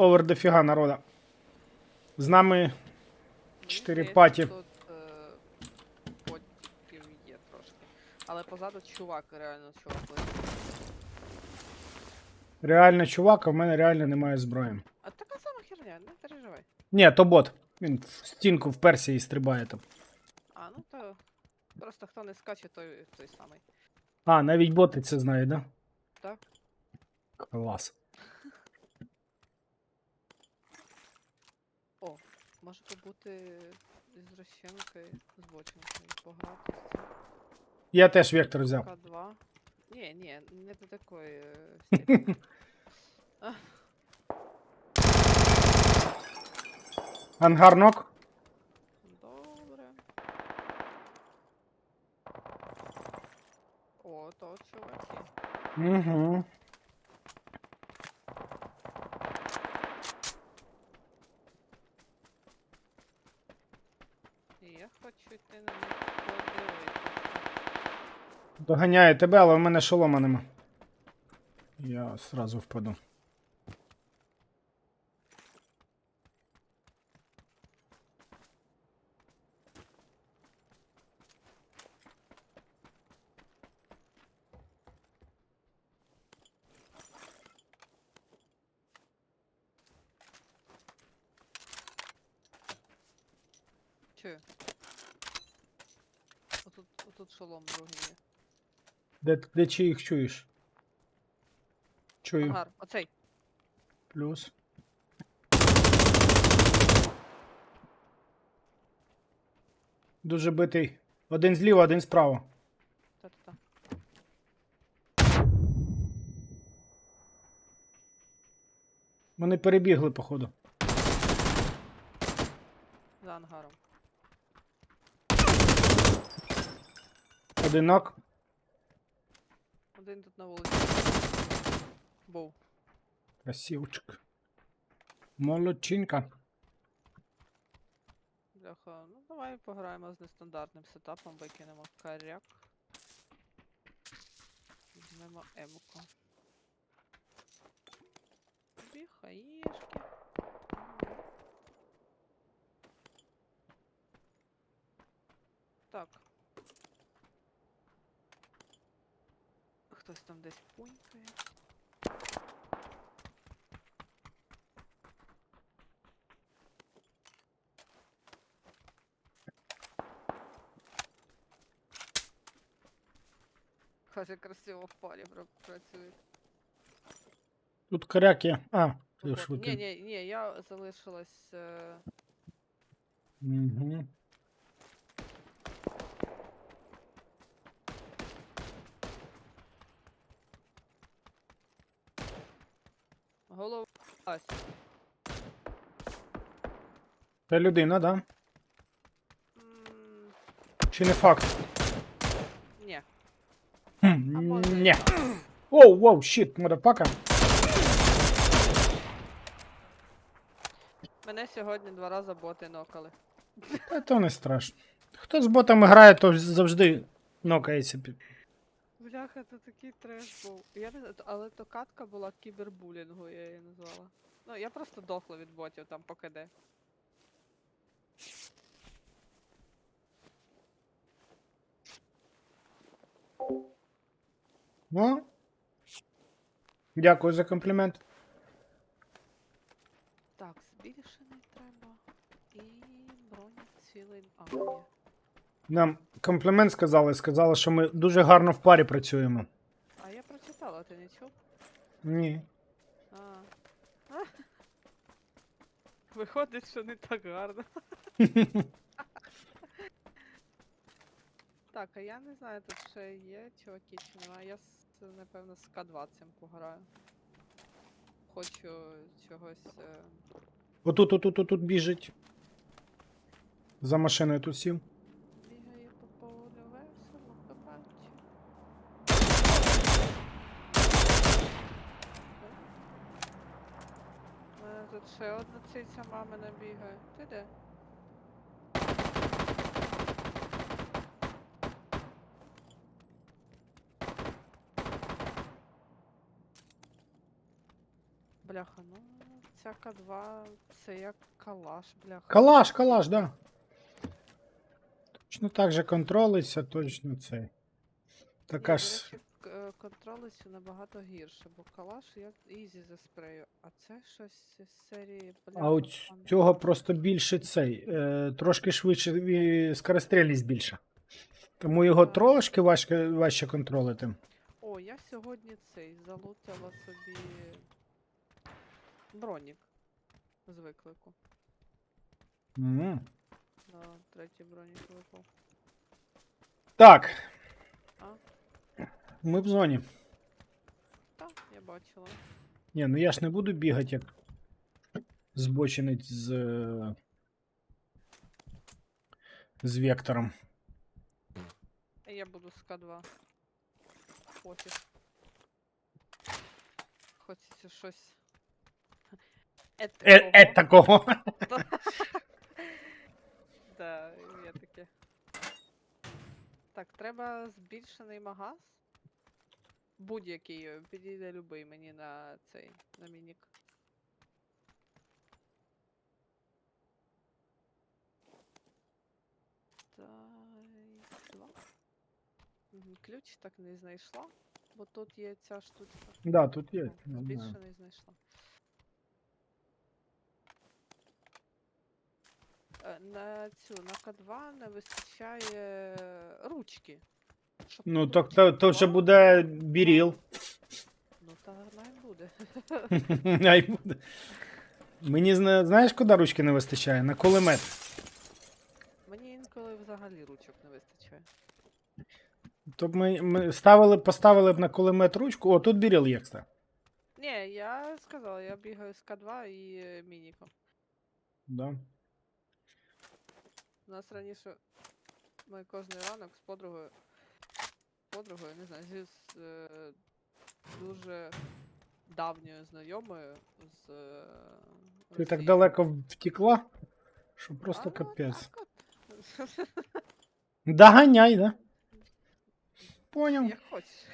овер дофіга народа. З нами Мені Чотири здається, паті. Тут е, є трошки. Але позаду чувак, реально чувак лежить. реально чувак, а в мене реально немає зброї. А така сама херня, не переживай. Ні, то бот. Він в стінку вперся і стрибає там. А, ну то. Просто хто не скаче, той той самий. А, навіть боти це знають, да? Так. Клас. О, може побути з розчинкою, з бочинкою, пограти. Я теж вектор взяв. К2. Ні, ні, не до такої степені. Ангарнок. Добре. О, то чуваки. Угу. Я на них подивитися. Доганяє тебе, але в мене шолома нема. Я сразу впаду. Чую. Отут, отут шолом другий є. Де, де чи їх чуєш? Чую. Ангар, оцей. Плюс. Дуже битий. Один зліва, один справа. Та-та-та. Вони перебігли, походу. За ангаром. Одинок. Один тут на вулиці. Був. Красивчик. Молодчинка. Бляха, ну давай пограємо з нестандартним сетапом, викинемо каряк. Візьмемо емку. Дві хаїшки. Так. Хтось там десь пунькає. Каже, красиво в парі пра- працює. Тут коряк є. А, ти Вот. ж Ні, викинув. ні, ні, я залишилась. Е... Угу. Голова. Це людина, да? М, Чи не факт? Ні. Хм, Ні. Оу, воу, щит, модапака. Мене сьогодні два рази боти нокали. Та то не страшно. Хто з ботами грає, то завжди нокається. під- Бляха, це такий треш був. Я не знаю, але то катка була кібербулінгу, я її назвала. Ну, я просто дохла від ботів там по КД. Ну. Дякую за комплімент. Так, збільшений треба. І броня цілий. А, є. Нам комплімент сказали, сказали, що ми дуже гарно в парі працюємо. А я прочитала, ти не чув? Ні. А. Виходить, що не так гарно. Так, а я не знаю, тут ще є чуваки чи немає. Я напевно з К2 цим пограю. Хочу чогось. Е... Отут, отут, отут біжить. За машиною тут сів. Бігає по полю весело, побачу. У мене тут ще одна циця мамина бігає. Ти де? Бляха, ну ця К2 це як калаш, бляха. Калаш, калаш, да. Точно так же контролиться, точно цей. Така ж. Контролиться набагато гірше, бо калаш я ізі заспрею, а це щось з серії бляха. А у пан- цього просто більше цей. Е, трошки швидше і скорострільність більша. Тому його трошки важке, важче контролити. О, я сьогодні цей залутала собі бронік з виклику. М. На третій бронік випав. Так. А? Ми в зоні. Так, я бачила. Ні, ну я ж не буду бігати як збочинець з. е, З вектором. Я буду з К2. Пофіг. Хочеться щось. Е, Етикого. е такого. Да, є таке. Так, треба збільшений магаз. Будь-який, е, підійде любий мені на цей, на мінік. Мгм, Ключ так не знайшла, бо тут є ця штучка. Да, тут є. О, я знаю. Збільшений знайшла. Е, На цю, на К2 не вистачає ручки. Ну, так то, то вже буде біріл. Ну, та най буде. Ай, буде. Мені зна- знаєш, куди ручки не вистачає? На кулемет. Мені інколи взагалі ручок не вистачає. То б ми, ми ставили, поставили б на кулемет ручку. О, тут біріл є, кстати. Ні, я сказала, я бігаю з К2 і е, мініком. Да. У нас раніше ми кожен ранок з подругою, подругою, не знаю, зі з, е, дуже давньою знайомою з. Е, Ти так Росії. далеко втекла, що просто А, капець. так от. Доганяй, да? Поняв. Як хочеш.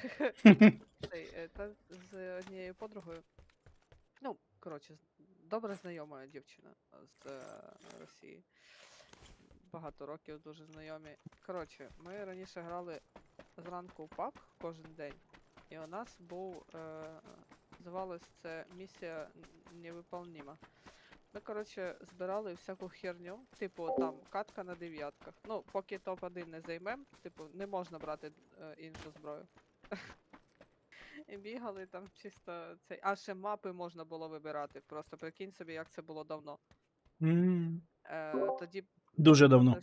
Цей, е, Та з однією подругою. Ну, коротше, з- добре знайома дівчина з е, Росії. Багато років дуже знайомі. Коротше, ми раніше грали зранку в паб кожен день, і у нас був. Е, називалось це місія н- невиполнима. Ми, коротше, збирали всяку херню, типу там катка на дев'ятках. Ну, поки топ-1 не займем, типу, не можна брати е, іншу зброю. І бігали там чисто цей. А ще мапи можна було вибирати. Просто прикинь собі, як це було давно. Е, тоді Дуже давно.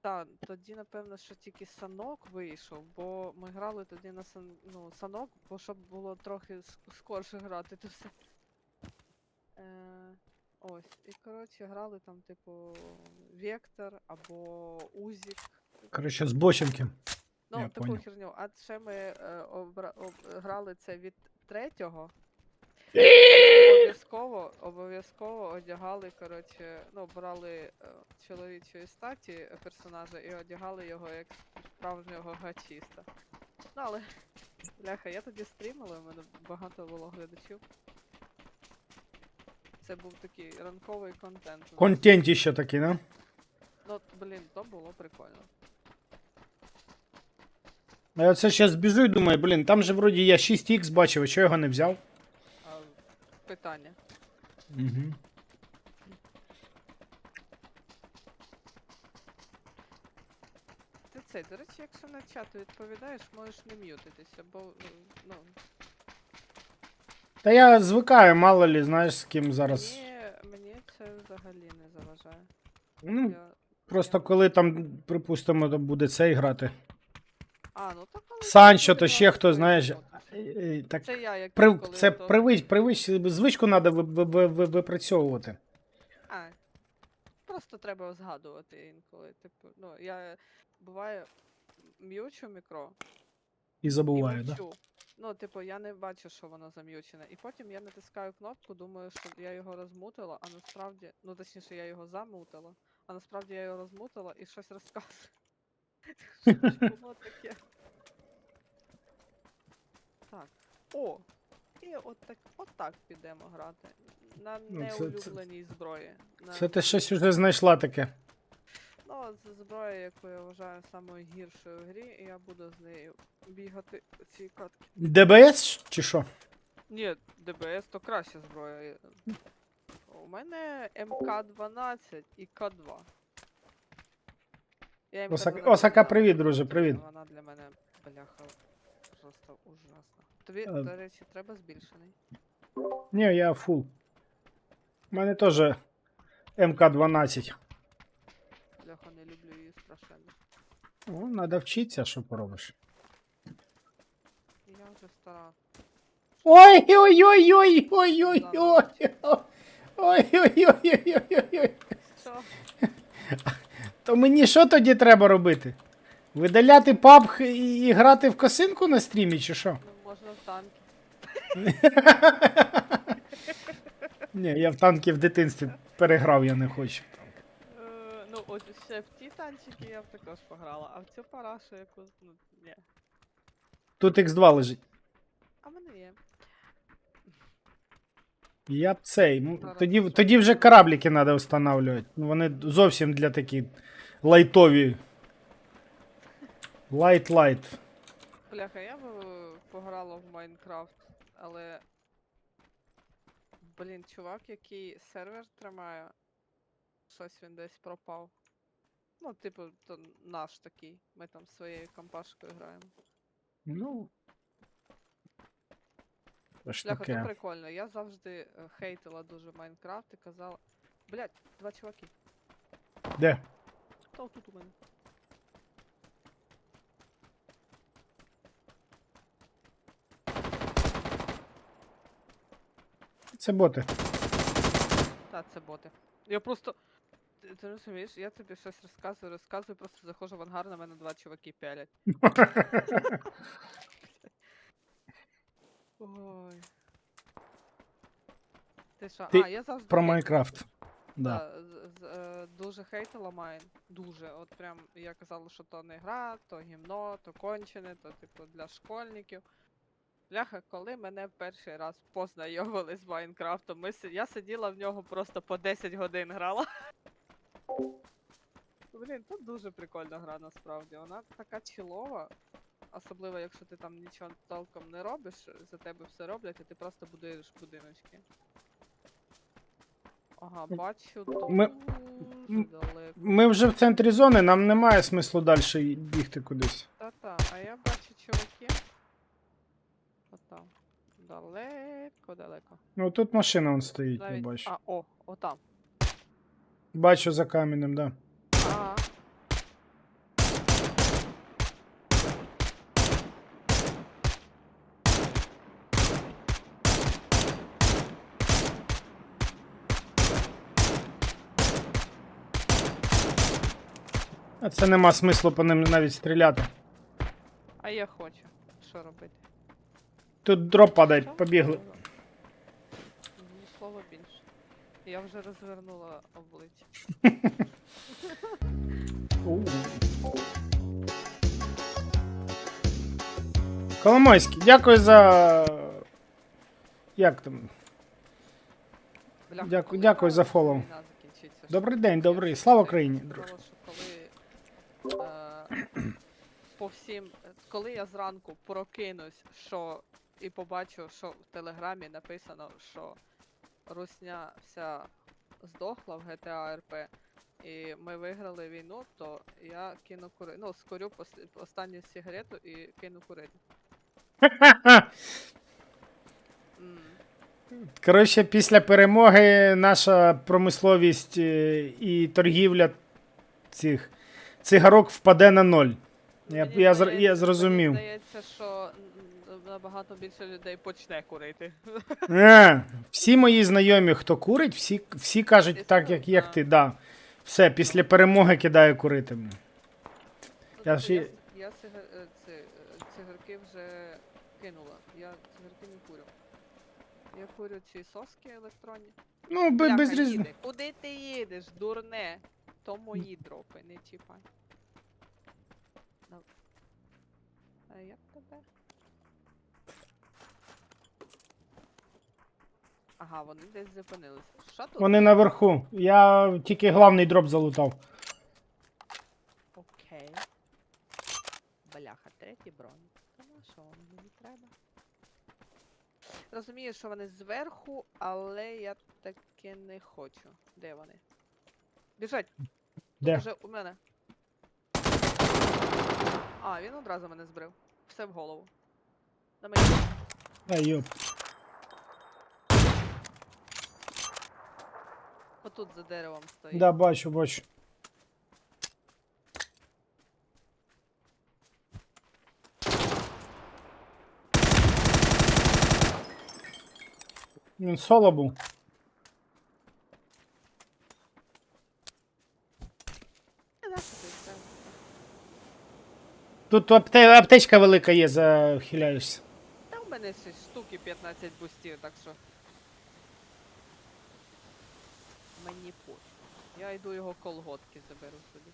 Так, тоді, напевно, що тільки санок вийшов, бо ми грали тоді на сан... ну, санок, бо щоб було трохи скорше грати, то все. Е, ось. І коротше грали там, типу, Вектор або Узік. Коротше, з бочинки. Ну, Я таку поняв. херню. А ще ми е, обра... об... грали це від третього. Обов'язково, обов'язково одягали, коротше, ну, брали е, чоловічої статі е, персонажа і одягали його як справжнього гачіста. Ну, але, бляха, я тоді стрімила, у мене багато було глядачів. Це був такий ранковий контент. Контент ще такий, да? Ну, блін, то було прикольно. А я це ще збіжу і думаю, блін, там же вроді я 6х бачив, а чого його не взяв? А, питання. Угу. Ти це, до речі, якщо на чат відповідаєш, можеш не м'ютитися, бо е, ну, Та я звикаю, мало лі, знаєш, з ким зараз. мені, мені це взагалі не заважає. Ну, Я, просто я- коли там, припустимо, буде цей грати. А, ну так Санчо, то ще хто, знаєш. Е, Так, Це я як при, інколи це ото- привич, привич, звичку треба випрацьовувати. А, просто треба згадувати інколи. Типу, ну, я буває м'ючу мікро І і забуваю, да? мовчу. Ну, типу, я не бачу, що воно зам'ючене. І потім я натискаю кнопку, думаю, що я його розмутила, а насправді, ну точніше, я його замутила, а насправді я його розмутила і щось розказую. Що ж було таке? Так. О! І от так, от так підемо грати. На Ну, це- це- неулюбленій зброї. На... Це ти щось вже знайшла таке. Ну, це зброя, яку я вважаю самою гіршою в грі, і я буду з нею бігати ці катки. ДБС чи що? Ні, ДБС то краща зброя. У мене МК-12 і К2. Я Осака- МК-12 Осака, привіт, друже, привіт. Вона для мене, бляха, просто ужасно. Тобі, А. до речі, треба збільшений. Ні, я фул. У мене теж МК-12. Бляха, не люблю її страшенно. Ну, треба вчитися, що поробиш. Я вже стара. Ой-ой-ой-ой-ой-ой-ой-ой! Ой-ой-ой-ой-ой-ой-ой! То мені що тоді треба робити? Видаляти пабг і, і грати в косинку на стрімі, чи що? Ну, можна в танки. Ні, я в танки в дитинстві переграв, я не хочу. Е, ну, от ще в ті танчики я б також пограла, а в цю парашу яку, ну, ні. Тут X2 лежить. А в мене є. Я б цей. Зараз Тоді, тоді вже корабліки треба встановлювати. Ну, Вони зовсім для такі лайтові. Лайт-лайт. Бляха, я б пограла в Майнкрафт, але. Блін, чувак, який сервер тримає, щось він десь пропав. Ну, типу, то наш такий. Ми там своєю компашкою граємо. Ну. Бляха, то прикольно. Я завжди е, хейтила дуже Майнкрафт і казала. Блять, два чуваки. Де? Та тут у мене. Це боти. Та, це боти. Я просто. Ти, ти розумієш, я тобі щось розказую, розказую, просто заходжу в ангар, на мене два чуваки пялять. Ой. Ти що? Ти а, я завжди. Про. Майнкрафт. Да. З- е, дуже хейтила Майн. Дуже. От прям я казала, що то не гра, то гімно, то кончене, то типу для школьників. Бляха, коли мене в перший раз познайомили з Майнкрафтом, ми, я сиділа в нього просто по 10 годин грала. Блін, тут дуже прикольна гра насправді. Вона така чилова. Особливо, якщо ти там нічого толком не робиш, за тебе все роблять, і ти просто будуєш будиночки. Ага, бачу Ми- дуже м- далеко. Ми вже в центрі зони, нам немає смислу далі бігти кудись. Та-та, а я бачу чуваків. Далеко, далеко. Ну тут машина вон стоїть, Навіть. бачу. А, о, отам. Бачу за каменем, да. Ага. А це нема смислу по ним навіть стріляти. А я хочу. Що робити? Тут дроп падає, побігли. Ні слова більше. Я вже розвернула обличчя. Коломойський, дякую за. Як там? Бляха, Дяку- дякую за фоллоу. війна закінчиться, Добрий день, добрий. Слава Україні, друже. що коли е, по всім, коли я зранку прокинусь, що і побачу, що в телеграмі написано, що Русня вся здохла в GTA RP, і ми виграли війну, то я кину кури. Ну, скорю останню сигарету і кину курити. Коротше, після перемоги наша промисловість е, і торгівля цих цигарок впаде на ноль. Я, я, здається- я зрозумів. Мені здається, що набагато більше людей почне курити. Е, всі мої знайомі, хто курить, всі, всі кажуть так, як, як ти, да. Все, після перемоги кидаю курити. Я Я, ж я, і- я цигар, е, ці, е, цигарки вже кинула. Я цигарки не курю. Я курю ці соски електронні. Ну, бе- без різниці. їде. Куди ти їдеш, дурне? То мої дропи, не чіпай. Ну. А я тебе. Ага, вони десь зупинились. Що тут? Вони наверху. Я тільки главний дроп залутав. Окей. Бляха, третій бронь. Та на що воно мені треба? Розумію, що вони зверху, але я таки не хочу. Де вони? Біжать! Де? Вже у мене. А, він одразу мене збрив. Все в голову. На мені. Ай, йоп. Отут за деревом стоїть. Да, бачу, бачу. Він соло був. Це? Тут апте- аптечка велика є, захиляєшся. Та в мене ще штуки 15 бустів, так що. Мені пофіг. Я йду його колготки заберу собі.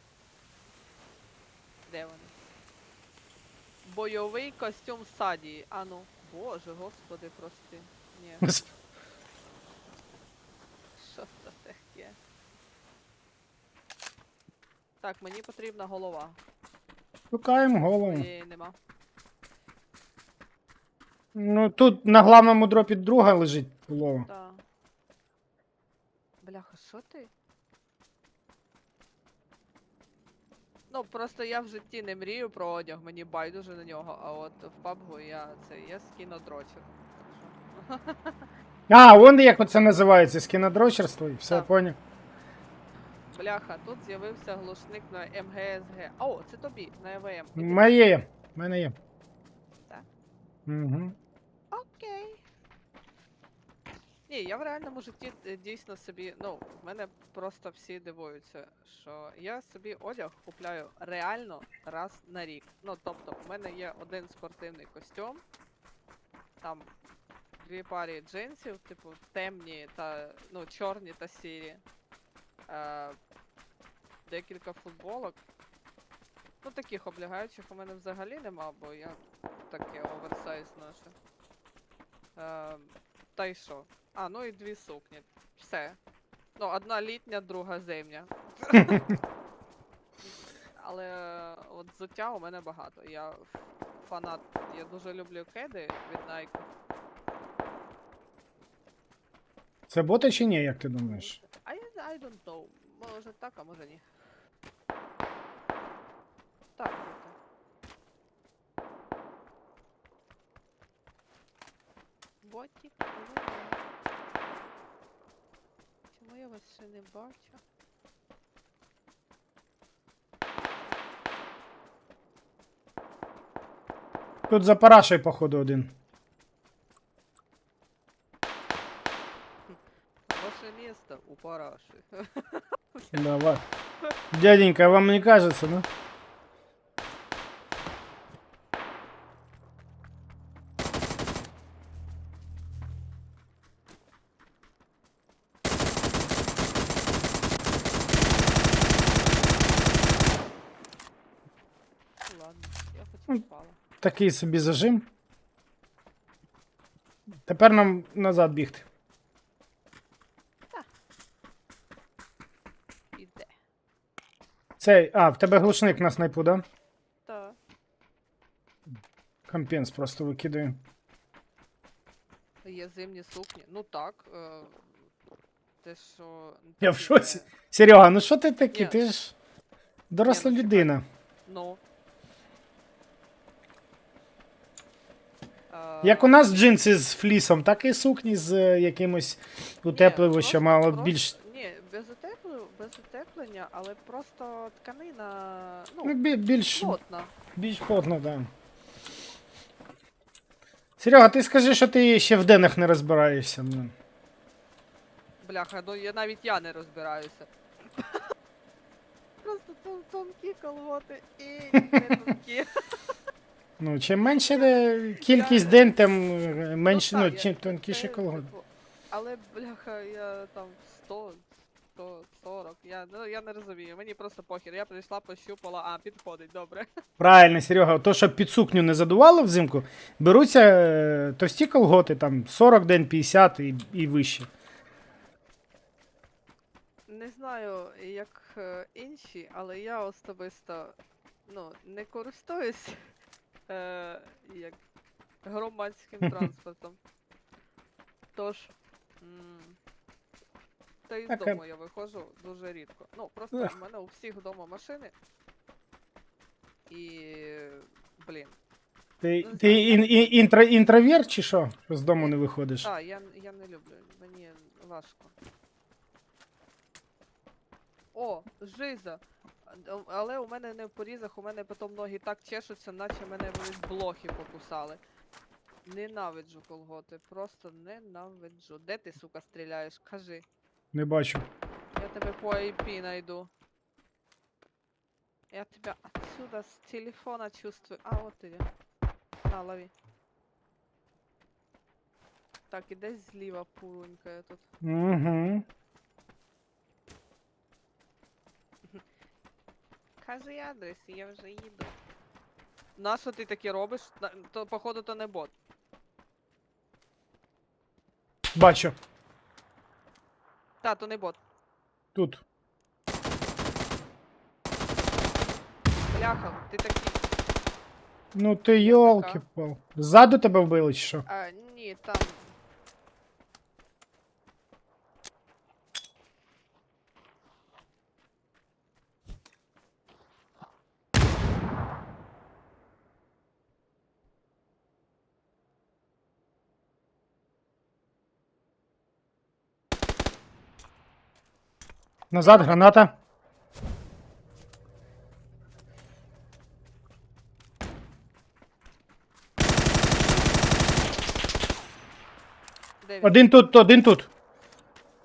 Де вони? Бойовий костюм садії. А ну, боже, господи, прости. Ні, що це таке? Так, мені потрібна голова. Шукаємо голову. Моєї нема. Ну тут на главному дропі друга лежить голова. Та. Бляха, що ти? Ну, просто я в житті не мрію про одяг, мені байдуже на нього, а от в PUBG я це я скінодрочер. А, вон як оце називається, скінодрочерство, і все Так. поняв. Бляха, тут з'явився глушник на МГСГ. О, це тобі, на ЕВМ. Іди. Моє є. в мене є. Так. Угу. Окей. Ні, я в реальному житті е, дійсно собі, ну, в мене просто всі дивуються, що я собі одяг купляю реально раз на рік. Ну, тобто, в мене є один спортивний костюм, там дві парі джинсів, типу, темні та ну, чорні та сірі. Е, декілька футболок. Ну, таких облягаючих у мене взагалі нема, бо я таке оверсайз ношу. Е, та й що? А, ну і дві сукні. Все. Ну, одна літня, друга зимня. Але е, от взуття у мене багато. Я фанат. Я дуже люблю кеди від Nike. Це боти чи ні, як ти думаєш? I, I don't know. Може так, а може ні. Так, Ботик, привіт. Чому я вас ще не бачу? Тут за парашею, походу, один. Ваше место у параши. Давай. Дяденька, вам не кажется, ну? Такий собі зажим. Тепер нам назад бігти. Іде. Цей. А, в тебе глушник на снайпу, да? Та. Компенс просто викидаю. Є зимні сукні. Ну так. Е... Те, що. Я в шоці. Серега, ну що ти такий? Ні. Ти ж доросла Ні, ну, людина. Ну. Як у нас джинси з флісом, так і сукні з е, якимось просто- але більш. Ні, без утеплю, без утеплення, але просто тканина. Ну, Ну, бі- більш, плотна. більш плотно, так. Да. Серега, ти скажи, що ти ще в денах не розбираєшся. блин. Бляха, ну я навіть я не розбираюся. Просто тон- тонкі колготи і не тонкі. Ну, чим менше е, кількість ден, тим менше, ну, я- чим тонкіше Це, колготи. типу, Але, бляха, я там 100, 100, 40, Я, ну, я не розумію, мені просто похер. Я прийшла, пощупала, а, підходить, добре. Правильно, Серега, то, щоб під сукню не задувало взимку, беруться е, товсті колготи, там 40 день, 50 і, і вище. Не знаю, як е, інші, але я особисто ну, не користуюсь е, як громадським транспортом. Тож. м, Та й з дому я виходжу дуже рідко. Ну, просто в мене у всіх вдома машини. І. Блін. Ти, Ну, ти ін, ін, інтро, інтроверт чи? Що з дому не виходиш? Так, я, я не люблю, мені важко. О, жиза. Але у мене не в порізах, у мене потім ноги так чешуться, наче мене колись блохи покусали. Ненавиджу колготи, просто ненавиджу. Де ти, сука, стріляєш? Кажи. Не бачу. Я тебе по IP найду. Я тебя отсюда с телефона чувствую. А, вот ты. На, лови. Так, і десь зліва пурунькає тут. Угу. Кажи адрес, і я вже їду. На що ти таке робиш? На- То, походу, то не бот. Бачу. Та, то не бот. Тут. Бляха, ти такий. Ну ти йолки пал. Ззаду тебе вбили чи що? А, ні, там. Назад граната. Де він? Один тут, один тут.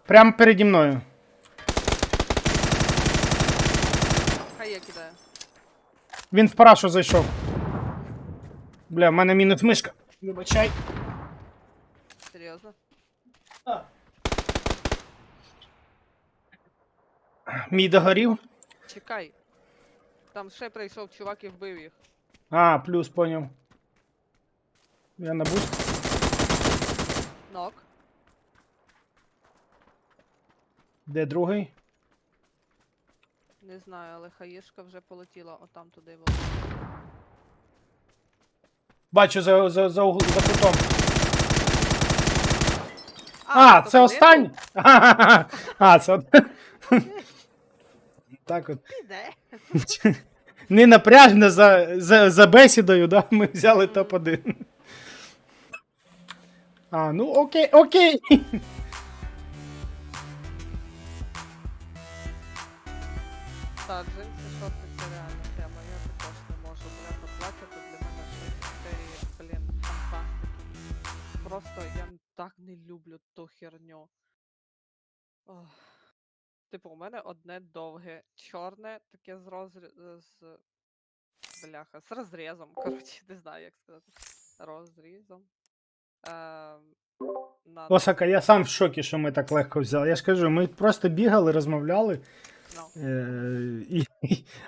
Прямо переді мною. Хай я кидаю. Він в парашу зайшов. Бля, в мене мінус мишка. Вибачай. Серйозно? Мій догорів. Чекай. Там ще прийшов чувак і вбив їх. А, плюс поняв. Я на буст. Нок. Де другий? Не знаю, але хаєшка вже полетіла отам туди. во. Бачу за, за, за, угл- за кутом. А, то це останній? А, це. Так от. Не напряжно за, за, за бесідою, да? ми взяли топ-1. А, ну окей, окей. Так, джинси, шорти це реальна тема. Я також не можу, бляха, платять для мене щось цієї, блін, фантастики. Просто я так не люблю ту херню. Ох. Типу, у мене одне довге, чорне, таке з розрі... з. Бляха, з розрізом. Коротше, не знаю, як сказати. Розрізом. Ем, на... Осака, я сам в шокі, що ми так легко взяли. Я ж кажу, ми просто бігали, розмовляли, ну. е- і,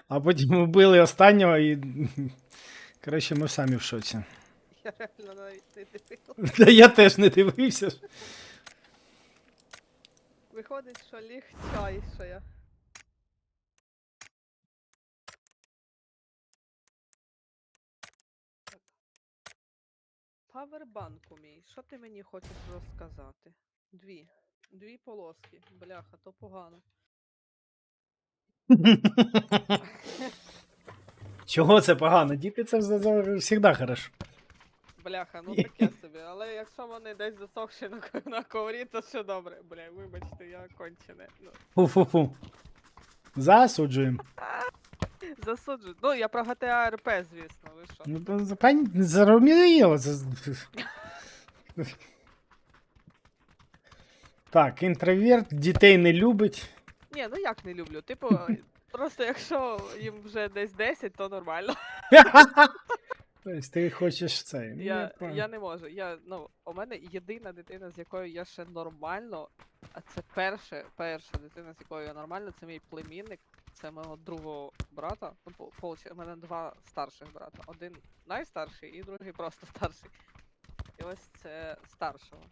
а потім вбили останнього і. Коротше, ми самі в шоці. Я реально навіть не дивилась. Та я теж не дивився. Виходить, що лігчайше. Павербанку мій, що ти мені хочеш розказати? Дві. Дві полоски. Бляха, то погано. Чого це погано? Діти це завжди хорошо. Бляха, ну таке собі. Але якщо вони десь засохші на, на коврі, то все добре. Бля, вибачте, я кончене. Ну, Фу-фу-фу. Засуджуємо. засуджу. Ну, я про GTA RP, звісно, ви що? Ну, то за- пані зарозуміло. Це... Так, інтроверт, дітей не любить. Ні, ну як не люблю. Типу, просто якщо їм вже десь 10, то нормально. Тобто ти хочеш це. ну, Я, понял. я не можу. Я, ну, у мене єдина дитина, з якою я ще нормально, а це перша, перша дитина, з якою я нормально, це мій племінник, це мого другого брата. Ну, у мене два старших брата. Один найстарший і другий просто старший. І ось це старшого.